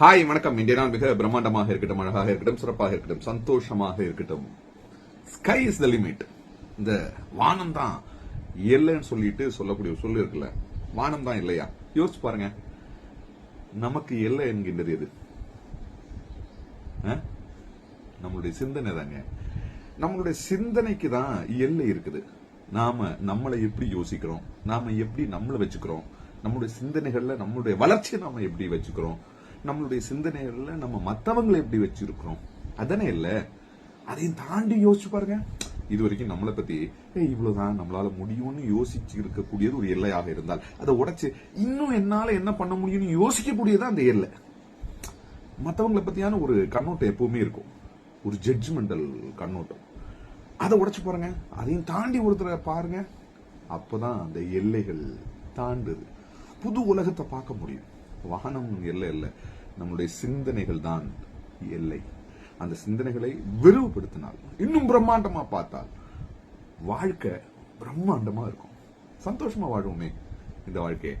Hi வணக்கம். இந்திய நாள் மிக பிரம்மாண்டமாக இருக்கட்டும் அழகாக இருக்கட்டும் சிறப்பாக இருக்கட்டும் சந்தோஷமாக இருக்கட்டும். ஸ்கை இஸ் த லிமிட் இந்த வானம் தான் எல்லைன்னு சொல்லிட்டு சொல்லக்கூடிய சொல்லு இருக்குல்ல வானம் தான் இல்லையா? யோசிச்சு பாருங்க. நமக்கு எல்லை என்கின்றது எது? நம்மளுடைய சிந்தனை தாங்க. நம்மளுடைய சிந்தனைக்கு தான் எல்லை இருக்குது. நாம நம்மளை எப்படி யோசிக்கிறோம்? நாம எப்படி நம்மளை வச்சுக்கிறோம்? நம்மளுடைய சிந்தனைகள்ல நம்மளுடைய வளர்ச்சியை நாம எப்படி வச்சுக்கிறோம்? நம்மளுடைய சிந்தனைகள்ல நம்ம மத்தவங்களை எப்படி வச்சிருக்கிறோம்? அதனே இல்ல. அதையும் தாண்டி யோசிச்சு பாருங்க. இது வரைக்கும் நம்மளை பத்தி "ஏய், இவ்வளவுதான் நம்மளால முடியும்னு யோசிச்சு இருக்கக்கூடியது ஒரு எல்லையாக இருந்தால். அதை உடைச்சு இன்னும் என்னால என்ன பண்ண முடியும்னு யோசிக்கக்கூடியது அந்த எல்லை. மற்றவங்களை பத்தியான ஒரு கண்ணோட்டம் எப்பவுமே இருக்கும். ஒரு ஜட்ஜ்மெண்டல் கண்ணோட்டம். அதை உடைச்சு பாருங்க. அதையும் தாண்டி ஒருத்தரை பாருங்க. அப்பதான் அந்த எல்லைகள் தாண்டுது. புது உலகத்தை பார்க்க முடியும். வானம் எல்லை இல்லை நம்மளுடைய சிந்தனைகள் தான் எல்லை. அந்த சிந்தனைகளை விரிவுபடுத்தினால் இன்னும் பிரம்மாண்டமா பார்த்தால் வாழ்க்கை பிரம்மாண்டமா இருக்கும். சந்தோஷமா வாழ்வோமே இந்த வாழ்க்கையை.